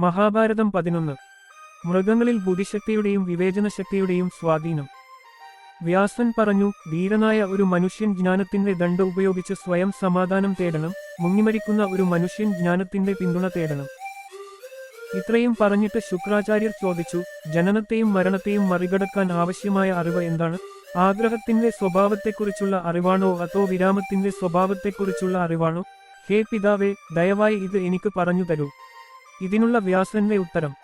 മഹാഭാരതം പതിനൊന്ന്. മൃഗങ്ങളിൽ ബുദ്ധിശക്തിയുടെയും വിവേചനശക്തിയുടെയും സ്വാധീനം. വ്യാസൻ പറഞ്ഞു ധീരനായ ഒരു മനുഷ്യൻ ജ്ഞാനത്തിന്റെ ദണ്ഡ് ഉപയോഗിച്ച് സ്വയം സമാധാനം തേടണം മുങ്ങിമരിക്കുന്ന ഒരു മനുഷ്യൻ ജ്ഞാനത്തിന്റെ പിന്തുണ തേടണം. ഇത്രയും പറഞ്ഞിട്ട് ശുക്രാചാര്യർ ചോദിച്ചു ജനനത്തെയും മരണത്തെയും മറികടക്കാൻ ആവശ്യമായ അറിവ് എന്താണ്? ആഗ്രഹത്തിന്റെ സ്വഭാവത്തെക്കുറിച്ചുള്ള അറിവാണോ അതോ വിരാമത്തിന്റെ സ്വഭാവത്തെക്കുറിച്ചുള്ള അറിവാണോ? ഹേ പിതാവേ ദയവായി ഇത് എനിക്ക് പറഞ്ഞു തരൂ. ഇതിനുള്ള വ്യാസന്റെ ഉത്തരം.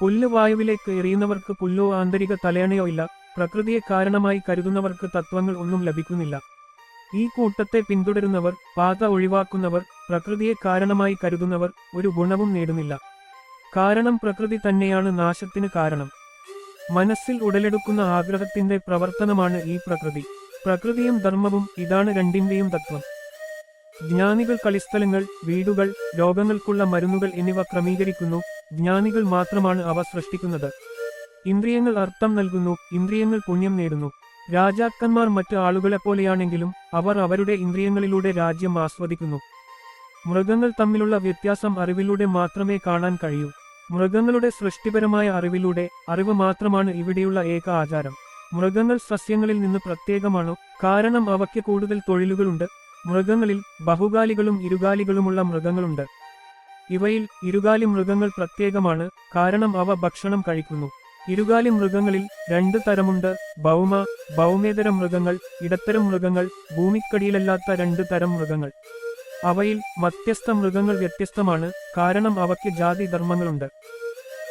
പുല്ല് വായുവിലേക്ക് എറിയുന്നവർക്ക് പുല്ലോ ആന്തരിക തലയണയോ ഇല്ല. പ്രകൃതിയെ കാരണമായി കരുതുന്നവർക്ക് തത്വങ്ങൾ ഒന്നും ലഭിക്കുന്നില്ല. ഈ കൂട്ടത്തെ പിന്തുടരുന്നവർ പാത ഒഴിവാക്കുന്നവർ പ്രകൃതിയെ കാരണമായി കരുതുന്നവർ ഒരു ഗുണവും നേടുന്നില്ല. കാരണം പ്രകൃതി തന്നെയാണ് നാശത്തിന് കാരണം. മനസ്സിൽ ഉടലെടുക്കുന്ന ആഗ്രഹത്തിന്റെ പ്രവർത്തനമാണ് ഈ പ്രകൃതി. പ്രകൃതിയും ധർമ്മവും ഇതാണ് രണ്ടിന്റെയും തത്വം. ജ്ഞാനികൾ കളിസ്ഥലങ്ങൾ വീടുകൾ രോഗങ്ങൾക്കുള്ള മരുന്നുകൾ എന്നിവ ക്രമീകരിക്കുന്നു. ജ്ഞാനികൾ മാത്രമാണ് അവ സൃഷ്ടിക്കുന്നത്. ഇന്ദ്രിയങ്ങൾ അർത്ഥം നൽകുന്നു ഇന്ദ്രിയങ്ങൾ പുണ്യം നേടുന്നു. രാജാക്കന്മാർ മറ്റ് ആളുകളെപ്പോലെയാണെങ്കിലും അവർ അവരുടെ ഇന്ദ്രിയങ്ങളിലൂടെ രാജ്യം ആസ്വദിക്കുന്നു. മൃഗങ്ങൾ തമ്മിലുള്ള വ്യത്യാസം അറിവിലൂടെ മാത്രമേ കാണാൻ കഴിയൂ. മൃഗങ്ങളുടെ സൃഷ്ടിപരമായ അറിവിലൂടെ അറിവ് മാത്രമാണ് ഇവിടെയുള്ള ഏക ആചാരം. മൃഗങ്ങൾ സസ്യങ്ങളിൽ നിന്ന് പ്രത്യേകമാണോ? കാരണം അവയ്ക്ക് കൂടുതൽ തൊഴിലുകളുണ്ട്. മൃഗങ്ങളിൽ ബഹുകാലികളും ഇരുകാലികളുമുള്ള മൃഗങ്ങളുണ്ട്. ഇവയിൽ ഇരുകാലി മൃഗങ്ങൾ പ്രത്യേകമാണ് കാരണം അവ ഭക്ഷണം കഴിക്കുന്നു. ഇരുകാലി മൃഗങ്ങളിൽ രണ്ട് തരമുണ്ട് ഭൗമ ഭൗമേതര മൃഗങ്ങൾ ഇടത്തരം മൃഗങ്ങൾ ഭൂമിക്കടിയിലല്ലാത്ത രണ്ട് തരം മൃഗങ്ങൾ. അവയിൽ മധ്യസ്ഥ മൃഗങ്ങൾ വ്യത്യസ്തമാണ് കാരണം അവയ്ക്ക് ജാതി ധർമ്മങ്ങളുണ്ട്.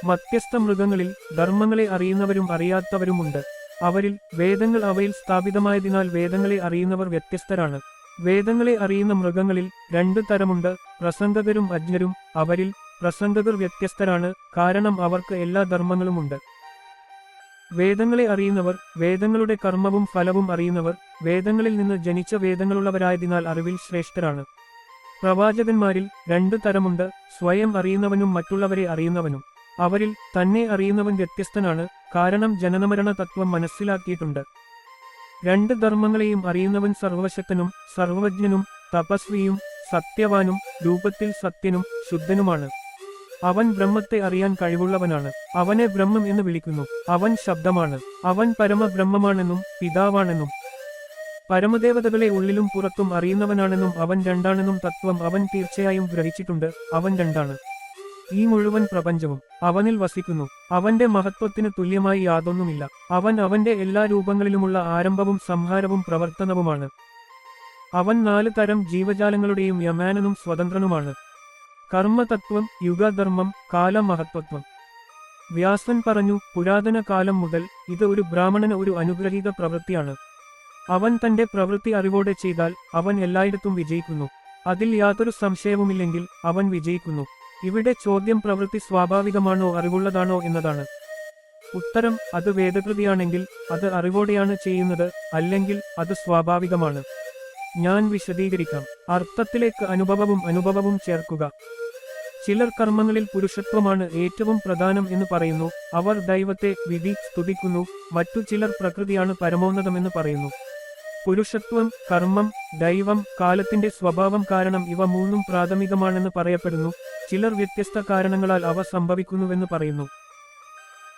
മധ്യസ്ഥ മൃഗങ്ങളിൽ ധർമ്മങ്ങളെ അറിയുന്നവരും അറിയാത്തവരുമുണ്ട്. അവരിൽ വേദങ്ങൾ അവയിൽ സ്ഥാപിതമായതിനാൽ വേദങ്ങളെ അറിയുന്നവർ വ്യത്യസ്തരാണ്. വേദങ്ങളെ അറിയുന്ന മൃഗങ്ങളിൽ രണ്ട് തരമുണ്ട്. പ്രസംഗകരും അജ്ഞരും അവരിൽ പ്രസംഗകർ വ്യത്യസ്തരാണ്. കാരണം അവർക്ക് എല്ലാ ധർമ്മങ്ങളുമുണ്ട്. വേദങ്ങളെ അറിയുന്നവർ വേദങ്ങളുടെ കർമ്മവും ഫലവും അറിയുന്നവർ വേദങ്ങളിൽ നിന്ന് ജനിച്ച വേദങ്ങളുള്ളവരായതിനാൽ അറിവിൽ ശ്രേഷ്ഠരാണ്. പ്രവാചകന്മാരിൽ രണ്ട് തരമുണ്ട്. സ്വയം അറിയുന്നവനും മറ്റുള്ളവരെ അറിയുന്നവനും. അവരിൽ തന്നെ അറിയുന്നവൻ വ്യത്യസ്തനാണ്. കാരണം ജനനമരണ തത്വം മനസ്സിലാക്കിയിട്ടുണ്ട്. രണ്ട് ധർമ്മങ്ങളെയും അറിയുന്നവൻ സർവശക്തനും സർവജ്ഞനും തപസ്വിയും സത്യവാനും രൂപത്തിൽ സത്യനും ശുദ്ധനുമാണ്. അവൻ ബ്രഹ്മത്തെ അറിയാൻ കഴിവുള്ളവനാണ്. അവനെ ബ്രഹ്മം എന്ന് വിളിക്കുന്നു. അവൻ ശബ്ദമാണ്. അവൻ പരമബ്രഹ്മമാണെന്നും പിതാവാണെന്നും. പരമദേവതകളെ ഉള്ളിലും പുറത്തും അറിയുന്നവനാണെന്നും അവൻ രണ്ടാണെന്നും തത്വം അവൻ തീർച്ചയായും ഗ്രഹിച്ചിട്ടുണ്ട്. അവൻ രണ്ടാണ്. ഈ മുഴുവൻ പ്രപഞ്ചവും അവനിൽ വസിക്കുന്നു. അവന്റെ മഹത്വത്തിന് തുല്യമായി യാതൊന്നുമില്ല. അവൻ അവന്റെ എല്ലാ രൂപങ്ങളിലുമുള്ള ആരംഭവും സംഹാരവും പ്രവർത്തനവുമാണ്. അവൻ നാല് തരം ജീവജാലങ്ങളുടെയും യമാനനും സ്വതന്ത്രനുമാണ്. കർമ്മതത്വം യുഗധർമ്മം കാലമഹത്വത്വം. വ്യാസൻ പറഞ്ഞു പുരാതന കാലം മുതൽ ഇത് ഒരു ബ്രാഹ്മണന് ഒരു അനുഗ്രഹീത പ്രവൃത്തിയാണ്. അവൻ തന്റെ പ്രവൃത്തി അറിവോടെ ചെയ്താൽ അവൻ എല്ലായിടത്തും വിജയിക്കുന്നു. അതിൽ യാതൊരു സംശയവുമില്ലെങ്കിൽ അവൻ വിജയിക്കുന്നു. ഇവിടെ ചോദ്യം പ്രവൃത്തി സ്വാഭാവികമാണോ അറിവുള്ളതാണോ എന്നതാണ്. ഉത്തരം അത് വേദകൃതിയാണെങ്കിൽ അത് അറിവോടെയാണ് ചെയ്യുന്നത് അല്ലെങ്കിൽ അത് സ്വാഭാവികമാണ്. ഞാൻ വിശദീകരിക്കാം. അർത്ഥത്തിലേക്ക് അനുഭവവും അനുഭവവും ചേർക്കുക. ചിലർ കർമ്മങ്ങളിൽ പുരുഷത്വമാണ് ഏറ്റവും പ്രധാനം എന്ന് പറയുന്നു അവർ ദൈവത്തെ വിധി സ്തുതിക്കുന്നു മറ്റു ചിലർ പ്രകൃതിയാണ് പരമോന്നതമെന്ന് പറയുന്നു. പുരുഷത്വം കർമ്മം ദൈവം കാലത്തിന്റെ സ്വഭാവം കാരണം ഇവ മൂന്നും പ്രാഥമികമാണെന്ന് പറയപ്പെടുന്നു ചിലർ വ്യത്യസ്ത കാരണങ്ങളാൽ അവ സംഭവിക്കുന്നുവെന്ന് പറയുന്നു.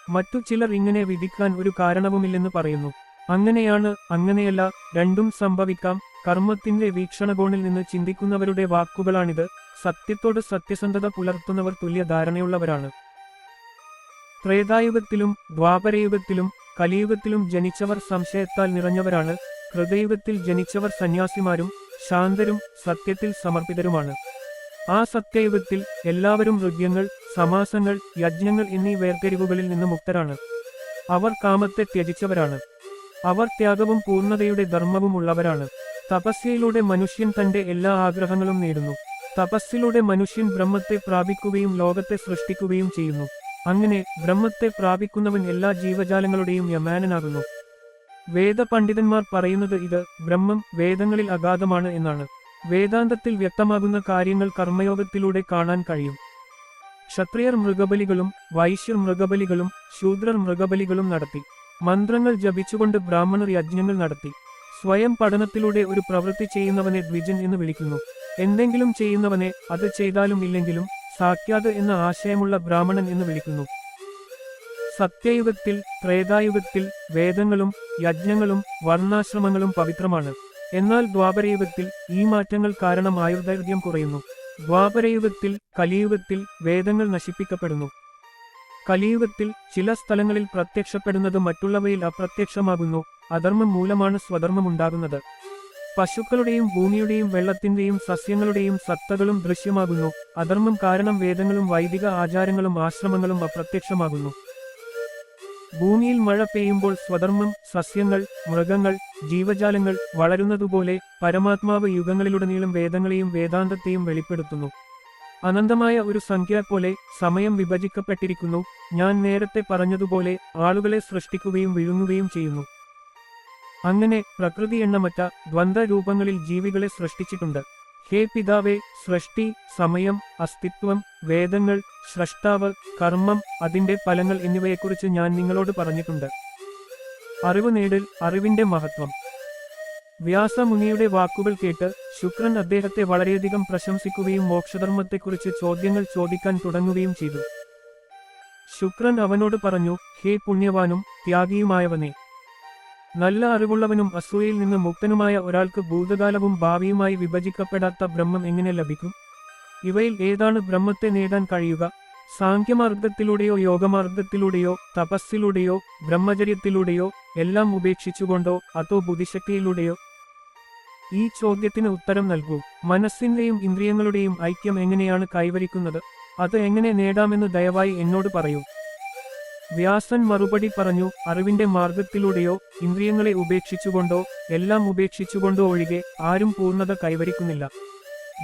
മറ്റു ചിലർ ഇങ്ങനെ വിധിക്കാൻ ഒരു കാരണവുമില്ലെന്ന് പറയുന്നു. അങ്ങനെയാണ് അങ്ങനെയല്ല രണ്ടും സംഭവിക്കാം. കർമ്മത്തിന്റെ വീക്ഷണകോണിൽ നിന്ന് ചിന്തിക്കുന്നവരുടെ വാക്കുകളാണിത്. സത്യത്തോട് സത്യസന്ധത പുലർത്തുന്നവർ തുല്യ ധാരണയുള്ളവരാണ് ത്രേതായുഗത്തിലും ദ്വാപരയുഗത്തിലും കലിയുഗത്തിലും ജനിച്ചവർ സംശയത്താൽ നിറഞ്ഞവരാണ്. ഹൃദയുഗത്തിൽ ജനിച്ചവർ സന്യാസിമാരും ശാന്തരും സത്യത്തിൽ സമർപ്പിതരുമാണ്. ആ സത്യയുഗത്തിൽ എല്ലാവരും ഋഗ്യങ്ങൾ സമാസങ്ങൾ യജ്ഞങ്ങൾ എന്നീ വേർതിരിവുകളിൽ നിന്ന് മുക്തരാണ്. അവർ കാമത്തെ ത്യജിച്ചവരാണ്. അവർ ത്യാഗവും പൂർണതയുടെ ധർമ്മവും ഉള്ളവരാണ്. തപസ്യയിലൂടെ മനുഷ്യൻ തന്റെ എല്ലാ ആഗ്രഹങ്ങളും നേടുന്നു. തപസ്സിലൂടെ മനുഷ്യൻ ബ്രഹ്മത്തെ പ്രാപിക്കുകയും ലോകത്തെ സൃഷ്ടിക്കുകയും ചെയ്യുന്നു. അങ്ങനെ ബ്രഹ്മത്തെ പ്രാപിക്കുന്നവൻ എല്ലാ ജീവജാലങ്ങളുടെയും യമാനനാകുന്നു. വേദപണ്ഡിതന്മാർ പറയുന്നത് ഇത് ബ്രഹ്മം വേദങ്ങളിൽ അഗാധമാണ് എന്നാണ്. വേദാന്തത്തിൽ വ്യക്തമാകുന്ന കാര്യങ്ങൾ കർമ്മയോഗത്തിലൂടെ കാണാൻ കഴിയും. ക്ഷത്രിയർ മൃഗബലികളും വൈശ്യർ മൃഗബലികളും ശൂദ്രർ മൃഗബലികളും നടത്തി. മന്ത്രങ്ങൾ ജപിച്ചുകൊണ്ട് ബ്രാഹ്മണർ യജ്ഞങ്ങൾ നടത്തി. സ്വയം പഠനത്തിലൂടെ ഒരു പ്രവൃത്തി ചെയ്യുന്നവനെ ദ്വിജൻ എന്ന് വിളിക്കുന്നു. എന്തെങ്കിലും ചെയ്യുന്നവനെ അത് ചെയ്താലും ഇല്ലെങ്കിലും സാഖ്യാത് എന്ന ആശയമുള്ള ബ്രാഹ്മണൻ എന്ന് വിളിക്കുന്നു. സത്യയുഗത്തിൽ ത്രേതായുഗത്തിൽ വേദങ്ങളും യജ്ഞങ്ങളും വർണാശ്രമങ്ങളും പവിത്രമാണ്. എന്നാൽ ദ്വാപരയുഗത്തിൽ ഈ മാറ്റങ്ങൾ കാരണം ആയുർദൈർഘ്യം കുറയുന്നു. ദ്വാപരയുഗത്തിൽ കലിയുഗത്തിൽ വേദങ്ങൾ നശിപ്പിക്കപ്പെടുന്നു. കലിയുഗത്തിൽ ചില സ്ഥലങ്ങളിൽ പ്രത്യക്ഷപ്പെടുന്നത് മറ്റുള്ളവയിൽ അപ്രത്യക്ഷമാകുന്നു അധർമ്മം മൂലമാണ് സ്വധർമ്മമുണ്ടാകുന്നത് പശുക്കളുടെയും ഭൂമിയുടെയും വെള്ളത്തിന്റെയും സസ്യങ്ങളുടെയും സത്തകളും ദൃശ്യമാകുന്നു അധർമ്മം കാരണം വേദങ്ങളും വൈദിക ആചാരങ്ങളും ആശ്രമങ്ങളും അപ്രത്യക്ഷമാകുന്നു. ഭൂമിയിൽ മഴ പെയ്യുമ്പോൾ സ്വധർമ്മം സസ്യങ്ങൾ മൃഗങ്ങൾ ജീവജാലങ്ങൾ വളരുന്നതുപോലെ പരമാത്മാവ് യുഗങ്ങളിലുടനീളം വേദങ്ങളെയും വേദാന്തത്തെയും വെളിപ്പെടുത്തുന്നു. അനന്തമായ ഒരു സംഖ്യ പോലെ സമയം വിഭജിക്കപ്പെട്ടിരിക്കുന്നു. ഞാൻ നേരത്തെ പറഞ്ഞതുപോലെ ആളുകളെ സൃഷ്ടിക്കുകയും വിഴുങ്ങുകയും ചെയ്യുന്നു. അങ്ങനെ പ്രകൃതി എണ്ണമറ്റ ദ്വന്ദ്വ രൂപങ്ങളിൽ ജീവികളെ സൃഷ്ടിച്ചിട്ടുണ്ട്. ഹേ പിതാവേ സൃഷ്ടി സമയം അസ്തിത്വം വേദങ്ങൾ സ്രഷ്ടാവ് കർമ്മം അതിന്റെ ഫലങ്ങൾ എന്നിവയെക്കുറിച്ച് ഞാൻ നിങ്ങളോട് പറഞ്ഞിട്ടുണ്ട്. അറിവ് നേടൽ അറിവിന്റെ മഹത്വം. വ്യാസമുനിയുടെ വാക്കുകൾ കേട്ട് ശുക്രൻ അദ്ദേഹത്തെ വളരെയധികം പ്രശംസിക്കുകയും മോക്ഷധർമ്മത്തെക്കുറിച്ച് ചോദ്യങ്ങൾ ചോദിക്കാൻ തുടങ്ങുകയും ചെയ്തു. ശുക്രൻ അവനോട് പറഞ്ഞു ഹേ പുണ്യവാനും ത്യാഗിയുമായവനെ നല്ല അറിവുള്ളവനും അസൂയയിൽ നിന്ന് മുക്തനുമായ ഒരാൾക്ക് ഭൂതകാലവും ഭാവിയുമായി വിഭജിക്കപ്പെടാത്ത ബ്രഹ്മം എങ്ങനെ ലഭിക്കും? ഇവയിൽ ഏതാണ് ബ്രഹ്മത്തെ നേടാൻ കഴിയുക? സാഖ്യമാർഗത്തിലൂടെയോ യോഗമാർഗത്തിലൂടെയോ തപസ്സിലൂടെയോ ബ്രഹ്മചര്യത്തിലൂടെയോ എല്ലാം ഉപേക്ഷിച്ചുകൊണ്ടോ അതോ ബുദ്ധിശക്തിയിലൂടെയോ? ഈ ചോദ്യത്തിന് ഉത്തരം നൽകൂ. മനസ്സിന്റെയും ഇന്ദ്രിയങ്ങളുടെയും ഐക്യം എങ്ങനെയാണ് കൈവരിക്കുന്നത്? അത് എങ്ങനെ നേടാമെന്ന് ദയവായി എന്നോട് പറയൂ. വ്യാസൻ മറുപടി പറഞ്ഞു അറിവിന്റെ മാർഗത്തിലൂടെയോ ഇന്ദ്രിയങ്ങളെ ഉപേക്ഷിച്ചുകൊണ്ടോ എല്ലാം ഉപേക്ഷിച്ചുകൊണ്ടോ ഒഴികെ ആരും പൂർണത കൈവരിക്കുന്നില്ല.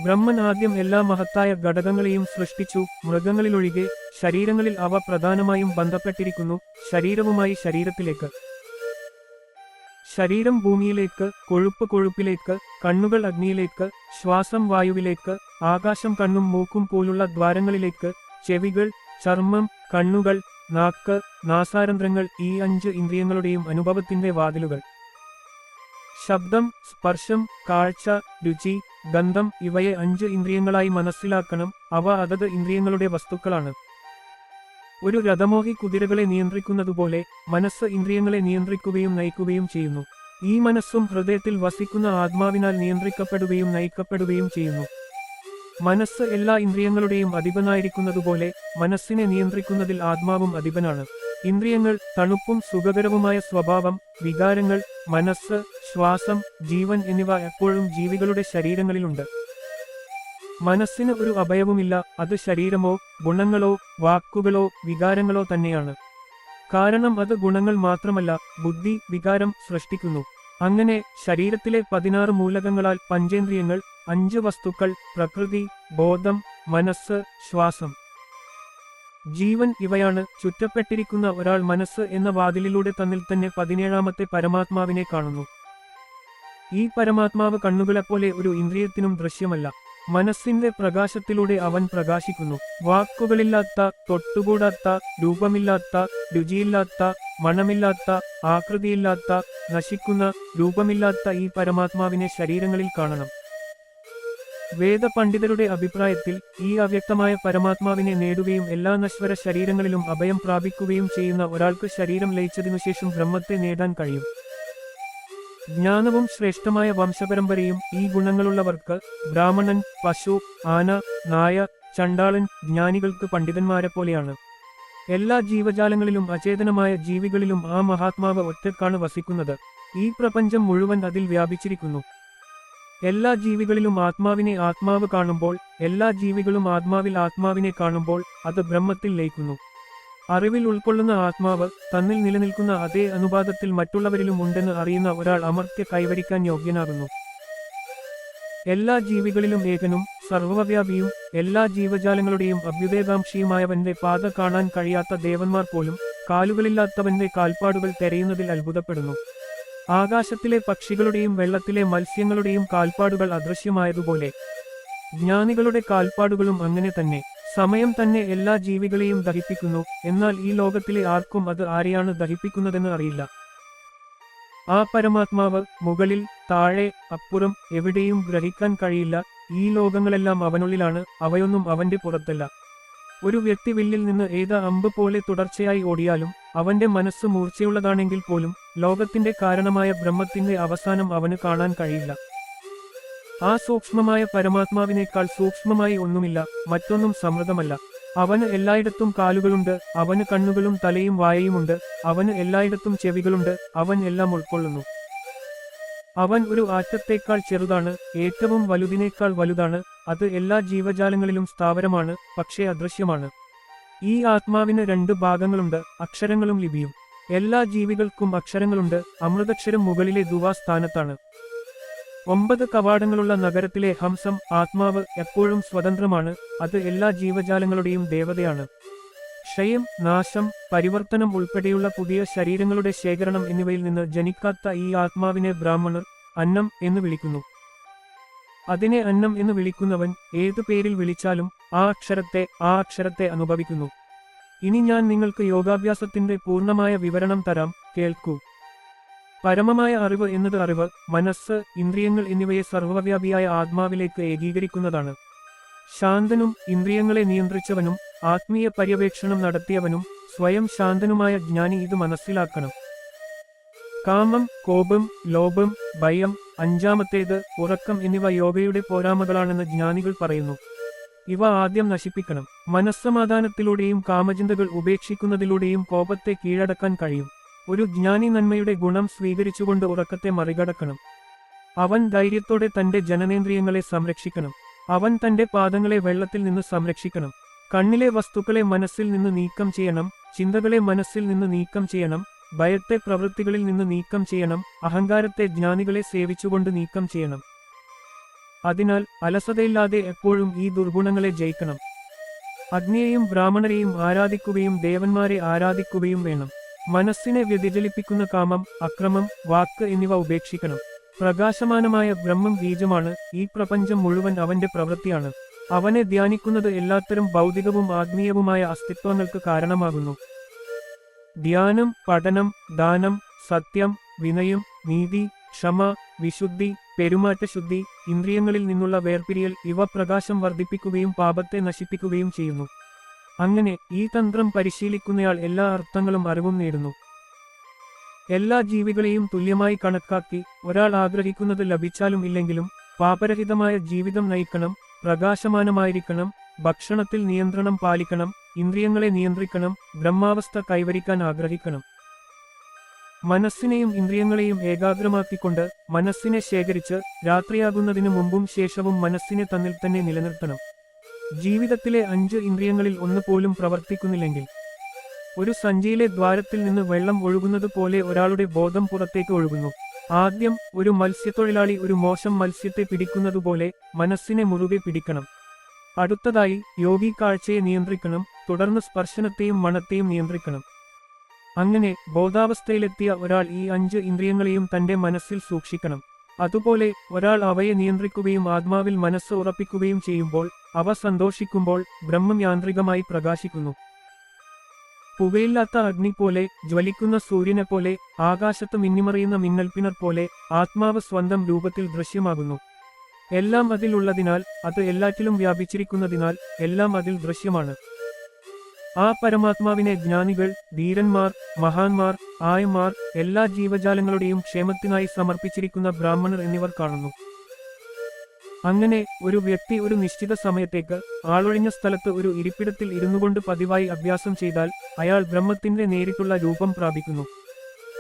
ബ്രഹ്മൻ ആദ്യം എല്ലാ മഹത്തായ ഘടകങ്ങളെയും സൃഷ്ടിച്ചു മൃഗങ്ങളിലൊഴികെ ശരീരങ്ങളിൽ അവ പ്രധാനമായും ബന്ധപ്പെട്ടിരിക്കുന്നു ശരീരവുമായി ശരീരത്തിലേക്ക്. ശരീരം ഭൂമിയിലേക്ക് കൊഴുപ്പ് കൊഴുപ്പിലേക്ക് കണ്ണുകൾ അഗ്നിയിലേക്ക് ശ്വാസം വായുവിലേക്ക് ആകാശം കണ്ണും മൂക്കും പോലുള്ള ദ്വാരങ്ങളിലേക്ക് ചെവികൾ ചർമ്മം കണ്ണുകൾ നാക്ക് നാസാരന്ധ്രങ്ങൾ ഈ അഞ്ച് ഇന്ദ്രിയങ്ങളുടെയും അനുഭവത്തിന്റെ വാതിലുകൾ. ശബ്ദം സ്പർശം കാഴ്ച രുചി ഗന്ധം ഇവയെ അഞ്ച് ഇന്ദ്രിയങ്ങളായി മനസ്സിലാക്കണം. അവ അതത് ഇന്ദ്രിയങ്ങളുടെ വസ്തുക്കളാണ്. ഒരു രഥമോഹി കുതിരകളെ നിയന്ത്രിക്കുന്നതുപോലെ മനസ്സ് ഇന്ദ്രിയങ്ങളെ നിയന്ത്രിക്കുകയും നയിക്കുകയും ചെയ്യുന്നു. ഈ മനസ്സും ഹൃദയത്തിൽ വസിക്കുന്ന ആത്മാവിനാൽ നിയന്ത്രിക്കപ്പെടുകയും നയിക്കപ്പെടുകയും ചെയ്യുന്നു. മനസ്സ് എല്ലാ ഇന്ദ്രിയങ്ങളുടെയും അധിപനായിരിക്കുന്നതുപോലെ മനസ്സിനെ നിയന്ത്രിക്കുന്നതിൽ ആത്മാവും അധിപനാണ്. ഇന്ദ്രിയങ്ങൾ തണുപ്പും സുഖകരവുമായ സ്വഭാവം വികാരങ്ങൾ മനസ്സ് ശ്വാസം ജീവൻ എന്നിവ എപ്പോഴും ജീവികളുടെ ശരീരങ്ങളിലുണ്ട്. മനസ്സിന് ഒരു അഭയവുമില്ല അത് ശരീരമോ ഗുണങ്ങളോ വാക്കുകളോ വികാരങ്ങളോ തന്നെയാണ്. കാരണം അത് ഗുണങ്ങൾ മാത്രമല്ല ബുദ്ധി വികാരം സൃഷ്ടിക്കുന്നു. അങ്ങനെ ശരീരത്തിലെ പതിനാറ് മൂലകങ്ങളാൽ പഞ്ചേന്ദ്രിയങ്ങൾ അഞ്ച് വസ്തുക്കൾ പ്രകൃതി ബോധം മനസ്സ് ശ്വാസം. ജീവൻ ഇവയാണ്. ചുറ്റപ്പെട്ടിരിക്കുന്ന ഒരാൾ മനസ്സ് എന്ന വാതിലിലൂടെ തന്നിൽ തന്നെ പതിനേഴാമത്തെ പരമാത്മാവിനെ കാണുന്നു. ഈ പരമാത്മാവ് കണ്ണുകളെപ്പോലെ ഒരു ഇന്ദ്രിയത്തിനും ദൃശ്യമല്ല. മനസ്സിന്റെ പ്രകാശത്തിലൂടെ അവൻ പ്രകാശിക്കുന്നു. വാക്കുകളില്ലാത്ത തൊട്ടുകൂടാത്ത രൂപമില്ലാത്ത രുചിയില്ലാത്ത മണമില്ലാത്ത ആകൃതിയില്ലാത്ത നശിക്കുന്ന രൂപമില്ലാത്ത ഈ പരമാത്മാവിനെ ശരീരങ്ങളിൽ കാണണം. വേദപണ്ഡിതരുടെ അഭിപ്രായത്തിൽ ഈ അവ്യക്തമായ പരമാത്മാവിനെ നേടുകയും എല്ലാ നശ്വര ശരീരങ്ങളിലും അഭയം പ്രാപിക്കുകയും ചെയ്യുന്ന ഒരാൾക്ക് ശരീരം ലയിച്ചതിനുശേഷം ബ്രഹ്മത്തെ നേടാൻ കഴിയും. ജ്ഞാനവും ശ്രേഷ്ഠമായ വംശപരമ്പരയും ഈ ഗുണങ്ങളുള്ളവർക്ക് ബ്രാഹ്മണൻ പശു ആന നായ ചണ്ടാളൻ ജ്ഞാനികൾക്ക് പണ്ഡിതന്മാരെ പോലെയാണ്. എല്ലാ ജീവജാലങ്ങളിലും അചേതനമായ ജീവികളിലും ആ മഹാത്മാവ് ഒറ്റക്കാണ് വസിക്കുന്നത്. ഈ പ്രപഞ്ചം മുഴുവൻ അതിൽ വ്യാപിച്ചിരിക്കുന്നു. എല്ലാ ജീവികളിലും ആത്മാവിനെ ആത്മാവ് കാണുമ്പോൾ എല്ലാ ജീവികളും ആത്മാവിൽ ആത്മാവിനെ കാണുമ്പോൾ അത് ബ്രഹ്മത്തിൽ ലയിക്കുന്നു. അറിവിൽ ഉൾക്കൊള്ളുന്ന ആത്മാവ് തന്നിൽ നിലനിൽക്കുന്ന അതേ അനുപാതത്തിൽ മറ്റുള്ളവരിലും ഉണ്ടെന്ന് അറിയുന്ന ഒരാൾ അമർത്യ കൈവരിക്കാൻ യോഗ്യനാകുന്നു. എല്ലാ ജീവികളിലും ഏകനും സർവവ്യാപിയും എല്ലാ ജീവജാലങ്ങളുടെയും അഭ്യുദയകാംക്ഷിയുമായവന്റെ പാത കാണാൻ കഴിയാത്ത ദേവന്മാർ പോലും കാലുകളില്ലാത്തവന്റെ കാൽപ്പാടുകൾ തെരയുന്നതിൽ അത്ഭുതപ്പെടുന്നു. ആകാശത്തിലെ പക്ഷികളുടെയും വെള്ളത്തിലെ മത്സ്യങ്ങളുടെയും കാൽപ്പാടുകൾ അദൃശ്യമായതുപോലെ. ജ്ഞാനികളുടെ കാൽപ്പാടുകളും അങ്ങനെ തന്നെ. സമയം തന്നെ എല്ലാ ജീവികളെയും ദഹിപ്പിക്കുന്നു. എന്നാൽ ഈ ലോകത്തിലെ ആർക്കും അത് ആരെയാണ് ദഹിപ്പിക്കുന്നതെന്ന് അറിയില്ല. ആ പരമാത്മാവ് മുകളിൽ താഴെ അപ്പുറം എവിടെയും ഗ്രഹിക്കാൻ കഴിയില്ല. ഈ ലോകങ്ങളെല്ലാം അവനുള്ളിലാണ് അവയൊന്നും അവന്റെ പുറത്തല്ല. ഒരു വ്യക്തി വില്ലിൽ നിന്ന് ഏത് അമ്പ് പോലെ തുടർച്ചയായി ഓടിയാലും അവന്റെ മനസ്സ് മൂർച്ചയുള്ളതാണെങ്കിൽ പോലും ലോകത്തിന്റെ കാരണമായ ബ്രഹ്മത്തിന്റെ അവസാനം അവന് കാണാൻ കഴിയില്ല. ആ സൂക്ഷ്മമായ പരമാത്മാവിനേക്കാൾ സൂക്ഷ്മമായി ഒന്നുമില്ല മറ്റൊന്നും സമൃദ്ധമല്ല അവന് എല്ലായിടത്തും കാലുകളുണ്ട് അവന് കണ്ണുകളും തലയും വായയുമുണ്ട് അവന് എല്ലായിടത്തും ചെവികളുണ്ട് അവൻ എല്ലാം ഉൾക്കൊള്ളുന്നു. അവൻ ഒരു ആറ്റത്തേക്കാൾ ചെറുതാണ് ഏറ്റവും വലുതിനേക്കാൾ വലുതാണ് അത് എല്ലാ ജീവജാലങ്ങളിലും സ്ഥാവരമാണ് പക്ഷേ അദൃശ്യമാണ്. ഈ ആത്മാവിന് രണ്ട് ഭാഗങ്ങളുണ്ട് അക്ഷരങ്ങളും ലിപിയും. എല്ലാ ജീവികൾക്കും അക്ഷരങ്ങളുണ്ട് അമൃതക്ഷരം മുകളിലെ ദുവാ സ്ഥാനത്താണ്. ഒമ്പത് കവാടങ്ങളുള്ള നഗരത്തിലെ ഹംസം ആത്മാവ് എപ്പോഴും സ്വതന്ത്രമാണ് അത് എല്ലാ ജീവജാലങ്ങളുടെയും ദേവതയാണ്. ക്ഷയം നാശം പരിവർത്തനം ഉൾപ്പെടെയുള്ള പുതിയ ശരീരങ്ങളുടെ ശേഖരണം എന്നിവയിൽ നിന്ന് ജനിക്കാത്ത ഈ ആത്മാവിനെ ബ്രാഹ്മണർ അന്നം എന്ന് വിളിക്കുന്നു. അതിനെ അന്നം എന്ന് വിളിക്കുന്നവൻ ഏതു പേരിൽ വിളിച്ചാലും ആ അക്ഷരത്തെ ആ അക്ഷരത്തെ അനുഭവിക്കുന്നു. ഇനി ഞാൻ നിങ്ങൾക്ക് യോഗാഭ്യാസത്തിന്റെ പൂർണമായ വിവരണം തരാം. കേൾക്കൂ. പരമമായ അറിവ് എന്നത് അറിവ് മനസ്സ് ഇന്ദ്രിയങ്ങൾ എന്നിവയെ സർവവ്യാപിയായ ആത്മാവിലേക്ക് ഏകീകരിക്കുന്നതാണ്. ശാന്തനും ഇന്ദ്രിയങ്ങളെ നിയന്ത്രിച്ചവനും ആത്മീയ പര്യവേക്ഷണം നടത്തിയവനും സ്വയം ശാന്തനുമായ ജ്ഞാനി ഇത് മനസ്സിലാക്കണം. കാമം കോപം ലോഭം ഭയം അഞ്ചാമത്തേത് ഉറക്കം എന്നിവ യോഗയുടെ പോരാമകളാണെന്ന് ജ്ഞാനികൾ പറയുന്നു. ഇവ ആദ്യം നശിപ്പിക്കണം. മനസ്സമാധാനത്തിലൂടെയും കാമചിന്തകൾ ഉപേക്ഷിക്കുന്നതിലൂടെയും കോപത്തെ കീഴടക്കാൻ കഴിയും. ഒരു ജ്ഞാനി നന്മയുടെ ഗുണം സ്വീകരിച്ചുകൊണ്ട് ഉറക്കത്തെ മറികടക്കണം. അവൻ ധൈര്യത്തോടെ തന്റെ ജനനേന്ദ്രിയങ്ങളെ സംരക്ഷിക്കണം. അവൻ തന്റെ പാദങ്ങളെ വെള്ളത്തിൽ നിന്ന് സംരക്ഷിക്കണം. കണ്ണിലെ വസ്തുക്കളെ മനസ്സിൽ നിന്ന് നീക്കം ചെയ്യണം. ചിന്തകളെ മനസ്സിൽ നിന്ന് നീക്കം ചെയ്യണം. ഭയത്തെ പ്രവൃത്തികളിൽ നിന്ന് നീക്കം ചെയ്യണം അഹങ്കാരത്തെ ജ്ഞാനികളെ സേവിച്ചുകൊണ്ട് നീക്കം ചെയ്യണം. അതിനാൽ അലസതയില്ലാതെ എപ്പോഴും ഈ ദുർഗുണങ്ങളെ ജയിക്കണം. അഗ്നിയെയും ബ്രാഹ്മണരെയും ആരാധിക്കുകയും ദേവന്മാരെ ആരാധിക്കുകയും വേണം. മനസ്സിനെ വ്യതിചലിപ്പിക്കുന്ന കാമം അക്രമം വാക്ക് എന്നിവ ഉപേക്ഷിക്കണം. പ്രകാശമാനമായ ബ്രഹ്മം ബീജമാണ് ഈ പ്രപഞ്ചം മുഴുവൻ അവന്റെ പ്രവൃത്തിയാണ്. അവനെ ധ്യാനിക്കുന്നത് എല്ലാത്തരം ഭൗതികവും ആത്മീയവുമായ അസ്തിത്വങ്ങൾക്ക് കാരണമാകുന്നു. ധ്യാനം പഠനം ദാനം സത്യം വിനയം നീതി ക്ഷമ വിശുദ്ധി പെരുമാറ്റശുദ്ധി ഇന്ദ്രിയങ്ങളിൽ നിന്നുള്ള വേർപിരിയൽ ഇവ പ്രകാശം വർദ്ധിപ്പിക്കുകയും പാപത്തെ നശിപ്പിക്കുകയും ചെയ്യുന്നു. അങ്ങനെ ഈ തന്ത്രം പരിശീലിക്കുന്നയാൾ എല്ലാ അർത്ഥങ്ങളും അറിവും നേടുന്നു. എല്ലാ ജീവികളെയും തുല്യമായി കണക്കാക്കി ഒരാൾ ആഗ്രഹിക്കുന്നത് ലഭിച്ചാലും ഇല്ലെങ്കിലും പാപരഹിതമായ ജീവിതം നയിക്കണം പ്രകാശമാനമായിരിക്കണം ഭക്ഷണത്തിൽ നിയന്ത്രണം പാലിക്കണം ഇന്ദ്രിയങ്ങളെ നിയന്ത്രിക്കണം ബ്രഹ്മാവസ്ഥ കൈവരിക്കാൻ ആഗ്രഹിക്കണം. മനസ്സിനെയും ഇന്ദ്രിയങ്ങളെയും ഏകാഗ്രമാക്കിക്കൊണ്ട് മനസ്സിനെ ശേഖരിച്ച് രാത്രിയാകുന്നതിനു മുമ്പും ശേഷവും മനസ്സിനെ തന്നിൽ തന്നെ നിലനിർത്തണം. ജീവിതത്തിലെ അഞ്ച് ഇന്ദ്രിയങ്ങളിൽ ഒന്ന് പോലും പ്രവർത്തിക്കുന്നില്ലെങ്കിൽ ഒരു സഞ്ചിയിലെ ദ്വാരത്തിൽ നിന്ന് വെള്ളം ഒഴുകുന്നത് പോലെ ഒരാളുടെ ബോധം പുറത്തേക്ക് ഒഴുകുന്നു. ആദ്യം ഒരു മത്സ്യത്തൊഴിലാളി ഒരു മോശം മത്സ്യത്തെ പിടിക്കുന്നതുപോലെ മനസ്സിനെ മുറുകെ പിടിക്കണം. അടുത്തതായി യോഗി കാഴ്ചയെ നിയന്ത്രിക്കണം തുടർന്ന് സ്പർശനത്തെയും മണത്തെയും നിയന്ത്രിക്കണം. അങ്ങനെ ബോധാവസ്ഥയിലെത്തിയ ഒരാൾ ഈ അഞ്ച് ഇന്ദ്രിയങ്ങളെയും തന്റെ മനസ്സിൽ സൂക്ഷിക്കണം. അതുപോലെ ഒരാൾ അവയെ നിയന്ത്രിക്കുകയും ആത്മാവിൽ മനസ്സ് ഉറപ്പിക്കുകയും ചെയ്യുമ്പോൾ അവ സന്തോഷിക്കുമ്പോൾ ബ്രഹ്മം യാന്ത്രികമായി പ്രകാശിക്കുന്നു. പുകയില്ലാത്ത അഗ്നി പോലെ ജ്വലിക്കുന്ന സൂര്യനെ പോലെ ആകാശത്ത് മിന്നിമറിയുന്ന മിന്നൽപ്പിണർ പോലെ ആത്മാവ് സ്വന്തം രൂപത്തിൽ ദൃശ്യമാകുന്നു. എല്ലാം അതിലുള്ളതിനാൽ അത് എല്ലാറ്റിലും വ്യാപിച്ചിരിക്കുന്നതിനാൽ എല്ലാം അതിൽ ദൃശ്യമാണ്. ആ പരമാത്മാവിനെ ജ്ഞാനികൾ ധീരന്മാർ മഹാന്മാർ ആയമാർ എല്ലാ ജീവജാലങ്ങളുടെയും ക്ഷേമത്തിനായി സമർപ്പിച്ചിരിക്കുന്ന ബ്രാഹ്മണർ എന്നിവർ കാണുന്നു. അങ്ങനെ ഒരു വ്യക്തി ഒരു നിശ്ചിത സമയത്തേക്ക് ആളൊഴിഞ്ഞ സ്ഥലത്ത് ഒരു ഇരിപ്പിടത്തിൽ ഇരുന്നുകൊണ്ട് പതിവായി അഭ്യാസം ചെയ്താൽ അയാൾ ബ്രഹ്മത്തിന്റെ നേരിട്ടുള്ള രൂപം പ്രാപിക്കുന്നു.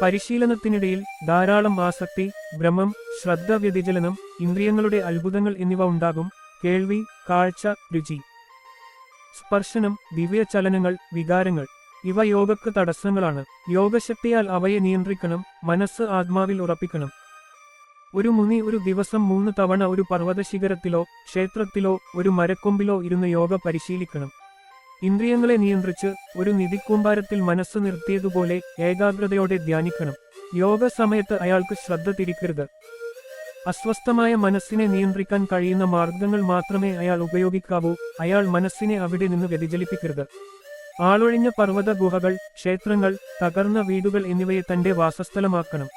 പരിശീലനത്തിനിടയിൽ ധാരാളം ആസക്തി ഭ്രമം ശ്രദ്ധ വ്യതിചലനം ഇന്ദ്രിയങ്ങളുടെ അത്ഭുതങ്ങൾ എന്നിവ ഉണ്ടാകും. കേൾവി കാഴ്ച രുചി. സ്പർശനം ദിവ്യചലനങ്ങൾ വികാരങ്ങൾ. ഇവ യോഗക്ക് തടസ്സങ്ങളാണ്. യോഗശക്തിയാൽ അവയെ നിയന്ത്രിക്കണം മനസ്സ് ആത്മാവിൽ ഉറപ്പിക്കണം. ഒരു മുനി ഒരു ദിവസം മൂന്ന് തവണ ഒരു പർവതശിഖരത്തിലോ ക്ഷേത്രത്തിലോ ഒരു മരക്കൊമ്പിലോ ഇരുന്ന് യോഗ പരിശീലിക്കണം. ഇന്ദ്രിയങ്ങളെ നിയന്ത്രിച്ച് ഒരു നിധിക്കൂമ്പാരത്തിൽ മനസ്സ് നിർത്തിയതുപോലെ ഏകാഗ്രതയോടെ ധ്യാനിക്കണം. യോഗ സമയത്ത് അയാൾക്ക് ശ്രദ്ധ തിരിക്കരുത്. അസ്വസ്ഥമായ മനസ്സിനെ നിയന്ത്രിക്കാൻ കഴിയുന്ന മാർഗങ്ങൾ മാത്രമേ അയാൾ ഉപയോഗിക്കാവൂ. അയാൾ മനസ്സിനെ അവിടെ നിന്ന് വ്യതിചലിപ്പിക്കരുത്. ആളൊഴിഞ്ഞ പർവത ഗുഹകൾ ക്ഷേത്രങ്ങൾ തകർന്ന വീടുകൾ എന്നിവയെ തന്റെ വാസസ്ഥലമാക്കണം.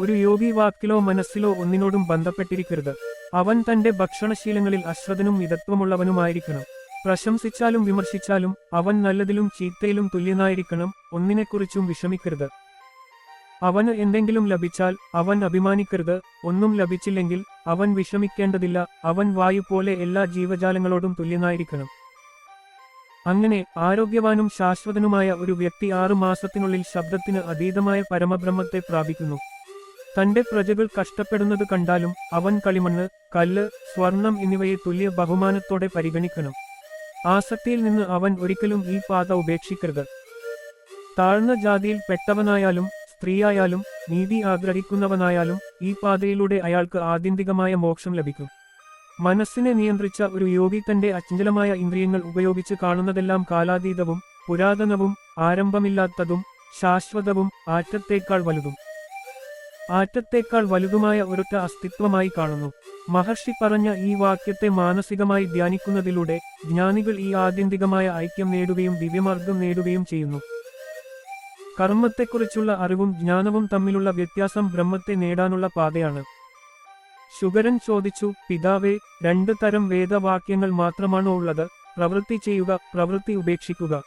ഒരു യോഗി വാക്കിലോ മനസ്സിലോ ഒന്നിനോടും ബന്ധപ്പെട്ടിരിക്കരുത്. അവൻ തന്റെ ഭക്ഷണശീലങ്ങളിൽ അശ്രദ്ധനും മിതത്വമുള്ളവനുമായിരിക്കണം. പ്രശംസിച്ചാലും വിമർശിച്ചാലും അവൻ നല്ലതിലും ചീത്തയിലും തുല്യനായിരിക്കണം. ഒന്നിനെക്കുറിച്ചും വിഷമിക്കരുത്. അവന് എന്തെങ്കിലും ലഭിച്ചാൽ അവൻ അഭിമാനിക്കരുത് ഒന്നും ലഭിച്ചില്ലെങ്കിൽ അവൻ വിഷമിക്കേണ്ടതില്ല അവൻ വായു പോലെ എല്ലാ ജീവജാലങ്ങളോടും തുല്യനായിരിക്കണം. അങ്ങനെ ആരോഗ്യവാനും ശാശ്വതനുമായ ഒരു വ്യക്തി ആറു മാസത്തിനുള്ളിൽ ശബ്ദത്തിന് അതീതമായ പരമബ്രഹ്മത്തെ പ്രാപിക്കുന്നു. തന്റെ പ്രജകൾ കഷ്ടപ്പെടുന്നത് കണ്ടാലും അവൻ കളിമണ്ണ് കല്ല് സ്വർണം എന്നിവയെ തുല്യ ബഹുമാനത്തോടെ പരിഗണിക്കണം. ആസക്തിയിൽ നിന്ന് അവൻ ഒരിക്കലും ഈ പാത ഉപേക്ഷിക്കരുത്. താഴ്ന്ന ജാതിയിൽ പെട്ടവനായാലും സ്ത്രീയായാലും നീതി ആഗ്രഹിക്കുന്നവനായാലും ഈ പാതയിലൂടെ അയാൾക്ക് ആത്യന്തികമായ മോക്ഷം ലഭിക്കും. മനസ്സിനെ നിയന്ത്രിച്ച ഒരു യോഗി തന്റെ അചഞ്ചലമായ ഇന്ദ്രിയങ്ങൾ ഉപയോഗിച്ച് കാണുന്നതെല്ലാം കാലാതീതവും പുരാതനവും ആരംഭമില്ലാത്തതും ശാശ്വതവും ആറ്റത്തേക്കാൾ വലുതും. ആറ്റത്തേക്കാൾ വലുതുമായ ഒരൊറ്റ അസ്തിത്വമായി കാണുന്നു. മഹർഷി പറഞ്ഞ ഈ വാക്യത്തെ മാനസികമായി ധ്യാനിക്കുന്നതിലൂടെ ജ്ഞാനികൾ ഈ ആത്യന്തികമായ ഐക്യം നേടുകയും ദിവ്യമാർഗം നേടുകയും ചെയ്യുന്നു. കർമ്മത്തെക്കുറിച്ചുള്ള അറിവും ജ്ഞാനവും തമ്മിലുള്ള വ്യത്യാസം ബ്രഹ്മത്തെ നേടാനുള്ള പാതയാണ്. ശുഗരൻ ചോദിച്ചു പിതാവേ രണ്ട് തരം വേദവാക്യങ്ങൾ മാത്രമാണോ ഉള്ളത്? പ്രവൃത്തി ചെയ്യുക പ്രവൃത്തി ഉപേക്ഷിക്കുക.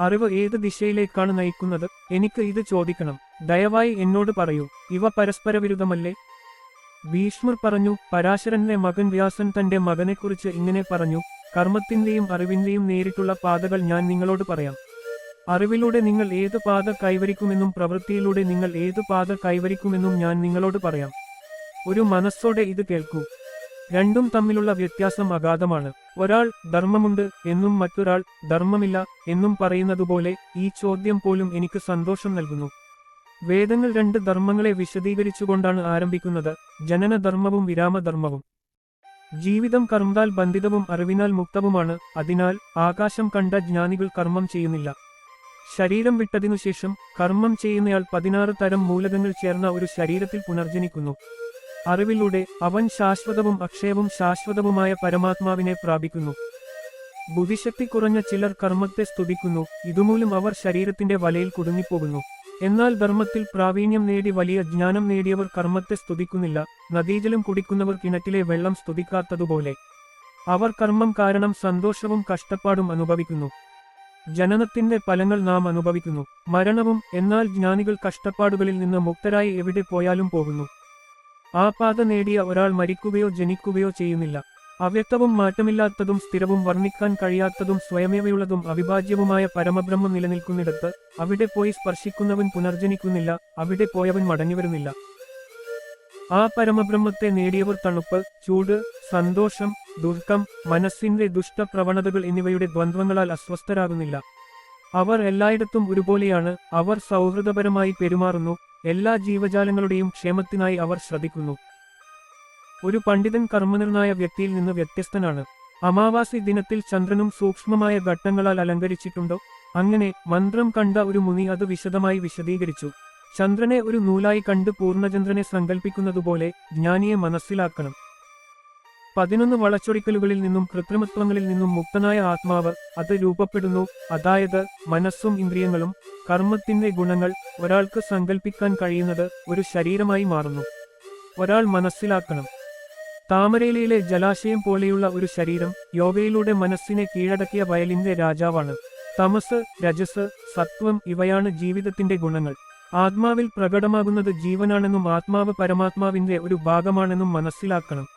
അറിവ് ഏത് ദിശയിലേക്കാണ് നയിക്കുന്നത്? എനിക്ക് ഇത് ചോദിക്കണം. ദയവായി എന്നോട് പറയൂ. ഇവ പരസ്പര വിരുദ്ധമല്ലേ ഭീഷ്മർ പറഞ്ഞു പരാശരന്റെ മകൻ വ്യാസൻ തന്റെ മകനെക്കുറിച്ച് ഇങ്ങനെ പറഞ്ഞു. കർമ്മത്തിന്റെയും അറിവിന്റെയും നേരിട്ടുള്ള പാതകൾ ഞാൻ നിങ്ങളോട് പറയാം. അറിവിലൂടെ നിങ്ങൾ ഏത് പാത കൈവരിക്കുമെന്നും പ്രവൃത്തിയിലൂടെ നിങ്ങൾ ഏത് പാത കൈവരിക്കുമെന്നും ഞാൻ നിങ്ങളോട് പറയാം. ഒരു മനസ്സോടെ ഇത് കേൾക്കൂ. രണ്ടും തമ്മിലുള്ള വ്യത്യാസം അഗാധമാണ്. ഒരാൾ ധർമ്മമുണ്ട് എന്നും മറ്റൊരാൾ ധർമ്മമില്ല എന്നും പറയുന്നതുപോലെ ഈ ചോദ്യം പോലും എനിക്ക് സന്തോഷം നൽകുന്നു. വേദങ്ങൾ രണ്ട് ധർമ്മങ്ങളെ വിശദീകരിച്ചുകൊണ്ടാണ് ആരംഭിക്കുന്നത്. ജനനധർമ്മവും വിരാമധർമ്മവും. ജീവിതം കർമ്മത്താൽ ബന്ധിതവും അറിവിനാൽ മുക്തവുമാണ്. അതിനാൽ ആകാശം കണ്ട ജ്ഞാനികൾ കർമ്മം ചെയ്യുന്നില്ല. ശരീരം വിട്ടതിനുശേഷം കർമ്മം ചെയ്യുന്നയാൾ പതിനാറ് തരം മൂലകങ്ങൾ ചേർന്ന ഒരു ശരീരത്തിൽ പുനർജനിക്കുന്നു. അറിവിലൂടെ അവൻ ശാശ്വതവും അക്ഷയവും ശാശ്വതവുമായ പരമാത്മാവിനെ പ്രാപിക്കുന്നു. ബുദ്ധിശക്തി കുറഞ്ഞ ചിലർ കർമ്മത്തെ സ്തുതിക്കുന്നു. ഇതുമൂലം അവർ ശരീരത്തിന്റെ വലയിൽ കുടുങ്ങിപ്പോകുന്നു. എന്നാൽ ധർമ്മത്തിൽ പ്രാവീണ്യം നേടി വലിയ ജ്ഞാനം നേടിയവർ കർമ്മത്തെ സ്തുതിക്കുന്നില്ല. നദീജലം കുടിക്കുന്നവർ കിണറ്റിലെ വെള്ളം സ്തുതിക്കാത്തതുപോലെ. അവർ കർമ്മം കാരണം സന്തോഷവും കഷ്ടപ്പാടും അനുഭവിക്കുന്നു. ജനനത്തിന്റെ ഫലങ്ങൾ നാം അനുഭവിക്കുന്നു. മരണവും എന്നാൽ ജ്ഞാനികൾ കഷ്ടപ്പാടുകളിൽ നിന്ന് മുക്തരായി എവിടെ പോയാലും പോകുന്നു. ആ പാത നേടിയ ഒരാൾ മരിക്കുകയോ ജനിക്കുകയോ ചെയ്യുന്നില്ല. അവ്യക്തവും മാറ്റമില്ലാത്തതും സ്ഥിരവും വർണിക്കാൻ കഴിയാത്തതും സ്വയമേവയുള്ളതും അവിഭാജ്യവുമായ പരമബ്രഹ്മം നിലനിൽക്കുന്നിടത്ത് അവിടെ പോയി സ്പർശിക്കുന്നവൻ പുനർജനിക്കുന്നില്ല അവിടെ പോയവൻ മടങ്ങിവരുന്നില്ല ആ പരമബ്രഹ്മത്തെ നേടിയവർ തണുപ്പ് ചൂട് സന്തോഷം ദുഃഖം മനസ്സിന്റെ ദുഷ്ടപ്രവണതകൾ എന്നിവയുടെ ദ്വന്ദ്വങ്ങളാൽ അസ്വസ്ഥരാകുന്നില്ല. അവർ എല്ലായിടത്തും ഒരുപോലെയാണ് അവർ സൗഹൃദപരമായി പെരുമാറുന്നു എല്ലാ ജീവജാലങ്ങളുടെയും ക്ഷേമത്തിനായി അവർ ശ്രദ്ധിക്കുന്നു. ഒരു പണ്ഡിതൻ കർമ്മനിർണായ വ്യക്തിയിൽ നിന്ന് വ്യത്യസ്തനാണ്. അമാവാസി ദിനത്തിൽ ചന്ദ്രനും സൂക്ഷ്മമായ ഘട്ടങ്ങളാൽ അലങ്കരിച്ചിട്ടുണ്ടോ? അങ്ങനെ മന്ത്രം കണ്ട ഒരു മുനി അത് വിശദമായി വിശദീകരിച്ചു. ചന്ദ്രനെ ഒരു നൂലായി കണ്ട് പൂർണചന്ദ്രനെ സങ്കല്പിക്കുന്നതുപോലെ ജ്ഞാനിയെ മനസ്സിലാക്കണം. പതിനൊന്ന് വളച്ചൊടിക്കലുകളിൽ നിന്നും കൃത്രിമത്വങ്ങളിൽ നിന്നും മുക്തനായ ആത്മാവ് അത് രൂപപ്പെടുന്നു. അതായത് മനസ്സും ഇന്ദ്രിയങ്ങളും കർമ്മത്തിന്റെ ഗുണങ്ങൾ ഒരാൾക്ക് സങ്കല്പിക്കാൻ കഴിയുന്നത് ഒരു ശരീരമായി മാറുന്നു. ഒരാൾ മനസ്സിലാക്കണം. താമരയിലെ ജലാശയം പോലെയുള്ള ഒരു ശരീരം യോഗയിലൂടെ മനസ്സിനെ കീഴടക്കിയ വയലിന്റെ രാജാവാണ്. തമസ് രജസ് സത്വം ഇവയാണ് ജീവിതത്തിന്റെ ഗുണങ്ങൾ. ആത്മാവിൽ പ്രകടമാകുന്നത് ജീവനാണെന്നും ആത്മാവ് പരമാത്മാവിന്റെ ഒരു ഭാഗമാണെന്നും മനസ്സിലാക്കണം.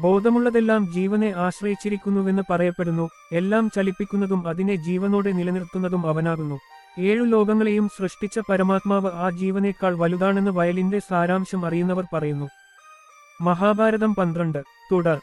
ബോധമുള്ളതെല്ലാം ജീവനെ ആശ്രയിച്ചിരിക്കുന്നുവെന്ന് പറയപ്പെടുന്നു. എല്ലാം ചലിപ്പിക്കുന്നതും അതിനെ ജീവനോടെ നിലനിർത്തുന്നതും അവനാകുന്നു. ഏഴു ലോകങ്ങളെയും സൃഷ്ടിച്ച പരമാത്മാവ് ആ ജീവനേക്കാൾ വലുതാണെന്ന് വയലിന്റെ സാരാംശം അറിയുന്നവർ പറയുന്നു. മഹാഭാരതം പന്ത്രണ്ട്. തുടർ.